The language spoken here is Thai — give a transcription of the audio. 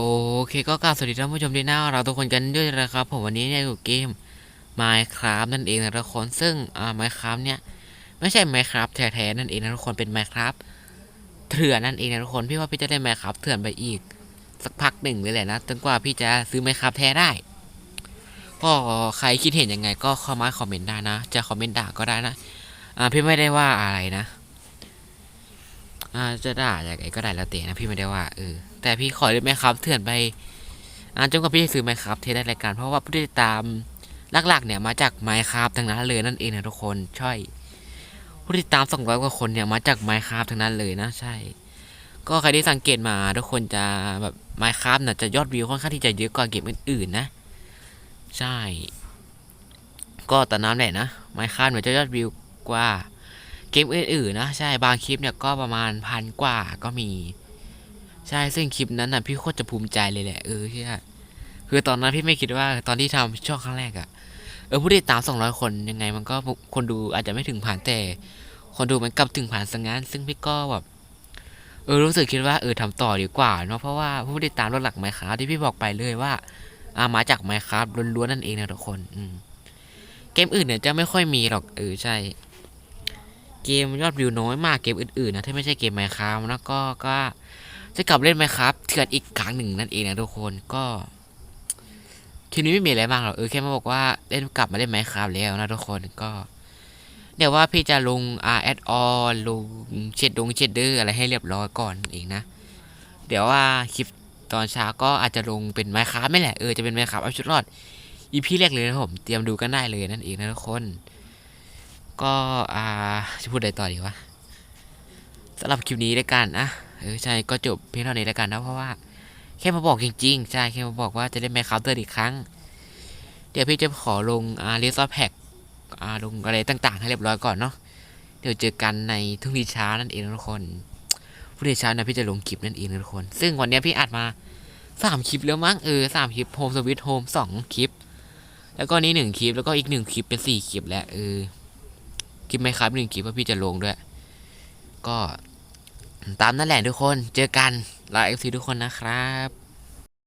โอเคก็กล่าวสวัสดีท่านผู้ชมที่น่าเราทุกคนกันด้วยนะครับผมวันนี้เนี่ยอยู่เกม Minecraft นั่นเองนะทุกคนซึ่งอ่า Minecraft เนี่ย ไม่ใช่ Minecraft แท้ๆนั่นเองนะทุกคนเป็น Minecraft เถื่อนนั่นเองนะทุกคนพี่ว่าพี่จะได้ Minecraft เถื่อนไปอีก สักพักหนึ่งเลยแหละนะจนกว่าพี่จะซื้อ Minecraft แท้ได้ ก็ใครคิดเห็นยังไงก็เข้ามาคอมเมนต์ได้นะ จะคอมเมนต์ด่าก็ได้นะอ่าพี่ไม่ได้ว่าอะไรนะ อ่าจะด่าอย่างไรก็ได้แล้วแต่นะพี่ไม่ได้ว่าเออแต่พี่ขอเล่นไหมครับเถื่อนไปอ่าจนกว่าพี่จะซื้อไหมครับเทได้รายการเพราะว่าผู้ติดตามหลักๆ เนี่ยมาจากไมค์ครับทั้งนั้นเลยนั่นเองนะทุกคนใช่ผู้ติดตามสองร้อยกว่าคนเนี่ยมาจากไมค์ครับทั้งนั้นเลยนะใช่ ก็ใครที่สังเกตมาทุกคนจะแบบไมค์ครับน่ะจะยอดวิวค่อนข้างที่จะเยอะกว่าเกมอื่นๆนะ ใช่ ก็ตอนนั้นแหละนะไมค์ครับเนี่ยจะยอดวิวกว่า เกมอื่นๆนะใช่บางคลิปเนี่ยก็ประมาณพันกว่าก็มี ใช่ซึ่งคลิปนั้นน่ะพี่โคตรจะภูมิใจเลยแหละเออที่คือตอนนั้นพี่ไม่คิดว่าตอนที่ทำช่องครั้งแรกอะเออผู้ติดตามสองร้อยคนยังไงมันก็คนดูอาจจะไม่ถึงผ่านแต่ คนดูมันกลับถึงผ่านสังงั้นซึ่งพี่ก็แบบเออรู้สึกคิดว่าเออทำต่อดีกว่าเนาะเพราะว่าผู้ติดตามรถหลักไมค์ครับที่พี่บอกไปเลยว่าอามาจากไมค์ครับล้วนๆนั่นเองนะทุกคนอืมเกมอื่นเนี่ยจะไม่ค่อยมีหรอกเออใช่ เกมยอดวิวน้อยมากเกมอื่นๆนะที่ไม่ใช่เกมไมค์ครับแล้วก็ก็จะกลับเล่นไหมครับเถื่อนอีกครั้งหนึ่งนั่นเองนะทุกคนก็ทีนี้ไม่มีอะไรมากหรอกเออแค่มาบอกว่าเล่นกลับมาเล่นไมครับแล้วนะทุกคนก็ เดี๋ยวว่าพี่จะลง R add on ลงเชดดงเชดเดอร์อะไรให้เรียบร้อยก่อนเองนะ เดี๋ยวว่าคลิปตอนเช้าก็อาจจะลงเป็นไมค์ครับไม่แหละเออจะเป็นไมค์ครับเอาชุดรอดอีพีแรกเลยนะผมเตรียมดูกันได้เลยนั่นเองนะทุกคน ก็อ่าจะพูดอะไรต่อดีวะสำหรับคลิปนี้แล้วกันนะเออใช่ก็จบเพียงเท่านี้แล้วกันนะเพราะว่าแค่มาบอกจริงๆใช่แค่มาบอกว่าจะเล่นแมคคาเตอร์อีกครั้ง เดี๋ยวพี่จะขอลงอ่าเรซอแพ็กอาลงอะไรต่างๆ ให้เรียบร้อยก่อนเนาะเดี๋ยวเจอกันในทุ่งทีเช้านั่นเองทุกคนพรุ่งนี้เช้านะพี่จะลงคลิปนั่นเองทุกคน ซึ่งวันนี้พี่อัดมาสามคลิปแล้วมั้งเออสามคลิปโฮมสวิตโฮมสองคลิป แล้วก็นี้หนึ่งคลิปแล้วก็อีกหนึ่งคลิปเป็นสี่คลิปแล้วเออ คลิปไหมครับหนึ่งคลิปว่าพี่จะลงด้วย ก็ตามนั่นแหละทุกคน เจอกันลาเอฟซีทุกคนนะครับ